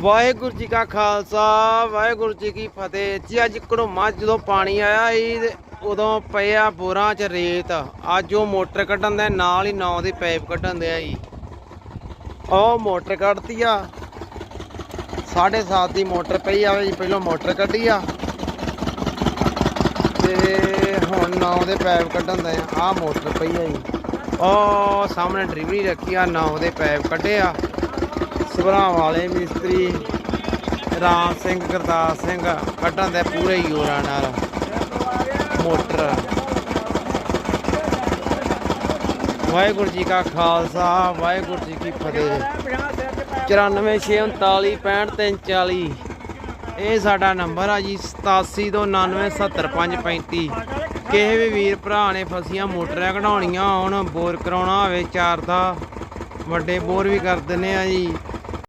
ਵਾਹਿਗੁਰੂ ਜੀ ਕਾ ਖਾਲਸਾ, ਵਾਹਿਗੁਰੂ ਜੀ ਕੀ ਫਤਿਹ। ਜੀ, ਅੱਜ ਘੜੋਮਾ ਜਦੋਂ ਪਾਣੀ ਆਇਆ ਸੀ ਤੇ ਉਦੋਂ ਪਿਆ ਬੋਰਾਂ 'ਚ ਰੇਤ। ਅੱਜ ਉਹ ਮੋਟਰ ਕੱਢਣ ਦੇ ਨਾਲ ਹੀ ਨੌ ਦੀ ਪਾਈਪ ਕੱਢਣ ਦੇ ਆ ਜੀ ਉਹ ਮੋਟਰ ਕੱਢਤੀ ਆ। 7.5 ਦੀ ਮੋਟਰ ਪਈ ਆਵੇ ਜੀ ਪਹਿਲਾਂ ਮੋਟਰ ਕੱਢੀ ਆ। ਤੇ ਹੁਣ ਨੌ ਦੇ ਪਾਈਪ ਕੱਢਣ ਦੇ ਆ। ਆਹ ਮੋਟਰ ਪਈ ਆ ਜੀ। ਉਹ ਸਾਹਮਣੇ ਡਿਲੀਵਰੀ ਰੱਖੀ ਆ, ਨੌ ਦੇ ਪਾਈਪ ਕੱਢੇ ਆ। ਸਭਰਾ ਵਾਲੇ ਮਿਸਤਰੀ ਰਾਮ ਸਿੰਘ, ਗੁਰਦਾਸ ਸਿੰਘ ਕੱਢਣ ਦੇ ਪੂਰੇ ਯੋਰਾਂ ਨਾਲ ਮੋਟਰ। ਵਾਹਿਗੁਰੂ ਜੀ ਕਾ ਖਾਲਸਾ, ਵਾਹਿਗੁਰੂ ਜੀ ਕੀ ਫਤਿਹ। 9469455340 ਇਹ ਸਾਡਾ ਨੰਬਰ ਆ ਜੀ 87 ਤੋਂ 997535 ਕਿਸੇ ਵੀ ਵੀਰ ਭਰਾ ਨੇ ਫਸੀਆਂ ਮੋਟਰਾਂ ਕਢਾਉਣੀਆਂ ਹੋਣ, ਬੋਰ ਕਰਾਉਣਾ ਹੋਵੇ, ਚਾਰ ਦਾ ਵੱਡੇ ਬੋਰ ਵੀ ਕਰ ਦਿੰਨੇ ਆ ਜੀ।